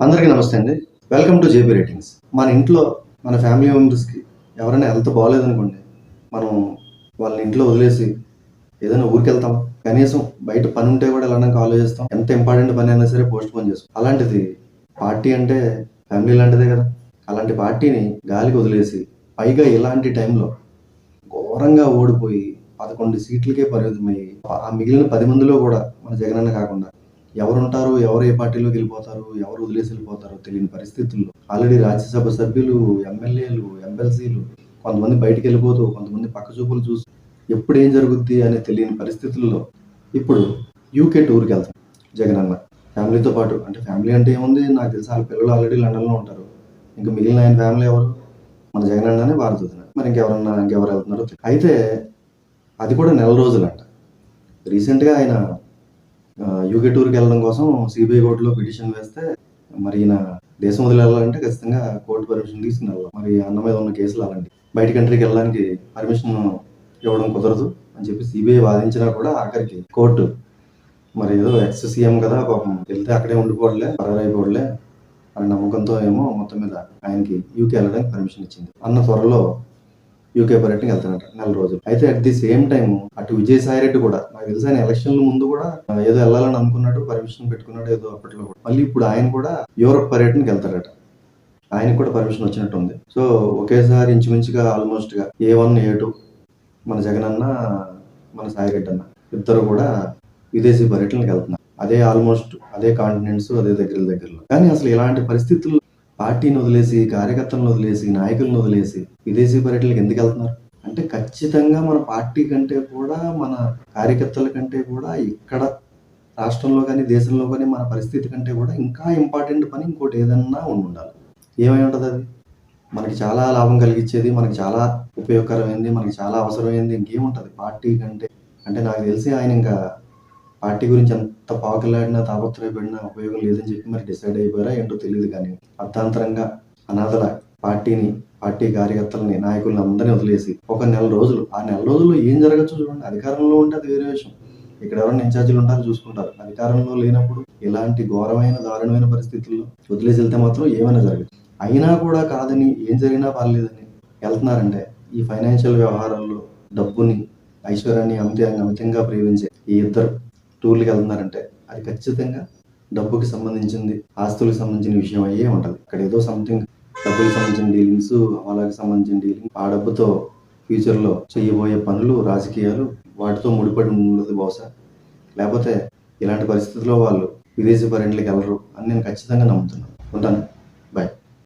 అందరికీ నమస్తే అండి. వెల్కమ్ టు జేపీ రేటింగ్స్ మన ఇంట్లో మన ఫ్యామిలీ మెంబర్స్కి ఎవరైనా హెల్త్ బాగాలేదనుకోండి మనం వాళ్ళని ఇంట్లో వదిలేసి ఏదైనా ఊరికి వెళ్తాం. కనీసం బయట పని ఉంటే కూడా వెళ్ళడానికి కాల్ చేస్తాం. ఎంత ఇంపార్టెంట్ పని అయినా సరే పోస్ట్ పోన్ చేస్తాం. అలాంటిది పార్టీ అంటే ఫ్యామిలీ లాంటిదే కదా. అలాంటి పార్టీని గాలికి వదిలేసి పైగా ఇలాంటి టైంలో ఘోరంగా ఓడిపోయి పదకొండు సీట్లకే పరిమితమయ్యి ఆ మిగిలిన పది మందిలో కూడా మన జగనన్న కాకుండా ఎవరు ఉంటారు ఎవరు ఏ పార్టీలోకి వెళ్ళిపోతారు ఎవరు వదిలేసి వెళ్ళిపోతారో తెలియని పరిస్థితుల్లో ఆల్రెడీ రాజ్యసభ సభ్యులు ఎమ్మెల్యేలు ఎమ్మెల్సీలు కొంతమంది బయటికి వెళ్ళిపోతూ కొంతమంది పక్క చూపులు చూసి ఎప్పుడు ఏం జరుగుద్ది అనే తెలియని పరిస్థితుల్లో ఇప్పుడు యూకే టూర్కి వెళ్తాం. జగన్ అన్న ఫ్యామిలీతో పాటు అంటే ఫ్యామిలీ అంటే ఏముంది? నాకు తెలిసి వాళ్ళ పిల్లలు ఆల్రెడీ లండన్లో ఉంటారు. ఇంకా మిగిలిన ఆయన ఫ్యామిలీ ఎవరు? మన జగనన్ననే భారతదేశం మరి ఇంకెవరన్నా ఇంకెవరు వెళ్తున్నారో అయితే అది కూడా నెల రోజులంట. రీసెంట్గా ఆయన యూకే టూర్కి వెళ్ళడం కోసం సిబిఐ కోర్టులో పిటిషన్ వేస్తే మరి ఈయన దేశం వదిలి వెళ్ళాలంటే ఖచ్చితంగా కోర్టు పర్మిషన్ తీసుకుని వెళ్ళాలి మరి అన్న మీద ఉన్న కేసులు అలాంటి బయట కంట్రీకి వెళ్ళడానికి పర్మిషన్ ఇవ్వడం కుదరదు అని చెప్పి సిబిఐ వాదించినా కూడా ఆఖరికి కోర్టు మరి ఏదో ఎక్స్ సీఎం కదా పాపం వెళ్తే అక్కడే ఉండిపోవడలే పరారైపోవడలే అనే నమ్మకంతో ఏమో మొత్తం మీద ఆయనకి యూకే వెళ్ళడానికి పర్మిషన్ ఇచ్చింది. అన్న త్వరలో యూకే పర్యటనకి వెళ్తున్నట్టు నెల రోజులు. అయితే అట్ ది సేమ్ టైం అటు విజయసాయి రెడ్డి కూడా నాకు తెలిసి ఆయన ఎలక్షన్ల ముందు కూడా ఏదో వెళ్ళాలని అనుకున్నాడు పర్మిషన్ పెట్టుకున్నాడు ఏదో అప్పట్లో కూడా. మళ్ళీ ఇప్పుడు ఆయన కూడా యూరప్ పర్యటనకి వెళ్తారట ఆయనకు కూడా పర్మిషన్ వచ్చినట్టు ఉంది. సో ఒకేసారి ఇంచుమించుగా ఆల్మోస్ట్గా ఏ వన్ ఏ టూ మన అన్న మన సాయి రెడ్డి అన్న ఇద్దరు కూడా విదేశీ పర్యటనకి వెళ్తున్నారు. అదే ఆల్మోస్ట్ అదే కాంటినెంట్స్ అదే దగ్గర దగ్గరలో. కానీ అసలు ఇలాంటి పరిస్థితుల్లో పార్టీని వదిలేసి కార్యకర్తలను వదిలేసి నాయకులను వదిలేసి విదేశీ పర్యటనలకు ఎందుకు వెళ్తున్నారు? అంటే ఖచ్చితంగా మన పార్టీ కంటే కూడా మన కార్యకర్తల కంటే కూడా ఇక్కడ రాష్ట్రంలో కానీ దేశంలో కానీ మన పరిస్థితి కంటే కూడా ఇంకా ఇంపార్టెంట్ పని ఇంకోటి ఏదన్నా ఉండి ఉండాలి. ఏమై ఉంటుంది అది? మనకి చాలా లాభం కలిగించేది మనకి చాలా ఉపయోగకరమైంది మనకి చాలా అవసరమైంది ఇంకేముంటుంది? పార్టీ కంటే అంటే నాకు తెలిసి ఆయన ఇంకా పార్టీ గురించి ఎంత పాకులాడినా తాపత్రయపడినా ఉపయోగం లేదని చెప్పి మరి డిసైడ్ అయిపోయారా? ఏంటో తెలియదు కానీ అర్థాంతరంగా అనాథల పార్టీని పార్టీ కార్యకర్తలని నాయకులను అందరినీ వదిలేసి ఒక నెల రోజులు. ఆ నెల రోజుల్లో ఏం జరగచ్చు చూడండి. అధికారంలో ఉంటే అది వేరే విషయం. ఇక్కడ ఎవరైనా ఇన్ఛార్జీలు ఉంటారు చూసుకుంటారు. అధికారంలో లేనప్పుడు ఇలాంటి ఘోరమైన దారుణమైన పరిస్థితుల్లో వదిలేసి వెళ్తే మాత్రం ఏమైనా జరగదు. అయినా కూడా కాదని ఏం జరిగినా పర్లేదని వెళ్తున్నారంటే ఈ ఫైనాన్షియల్ వ్యవహారాల్లో డబ్బుని ఐశ్వర్యాన్ని అమిత అమితంగా ప్రేమించే ఈ ఇద్దరు టూర్లకు వెళ్తున్నారంటే అది ఖచ్చితంగా డబ్బుకి సంబంధించింది ఆస్తులకు సంబంధించిన విషయం అయ్యే ఉంటుంది. ఇక్కడ ఏదో సంథింగ్ డబ్బులకు సంబంధించిన డీలింగ్స్ వాళ్ళకి సంబంధించిన డీలింగ్ ఆ డబ్బుతో ఫ్యూచర్లో చేయబోయే పనులు రాజకీయాలు వాటితో ముడిపడి ఉండదు బహుశా. లేకపోతే ఇలాంటి పరిస్థితుల్లో వాళ్ళు విదేశీ పర్యటనలకు వెళ్ళరు అని నేను ఖచ్చితంగా నమ్ముతున్నాను. ఉంటాను. బాయ్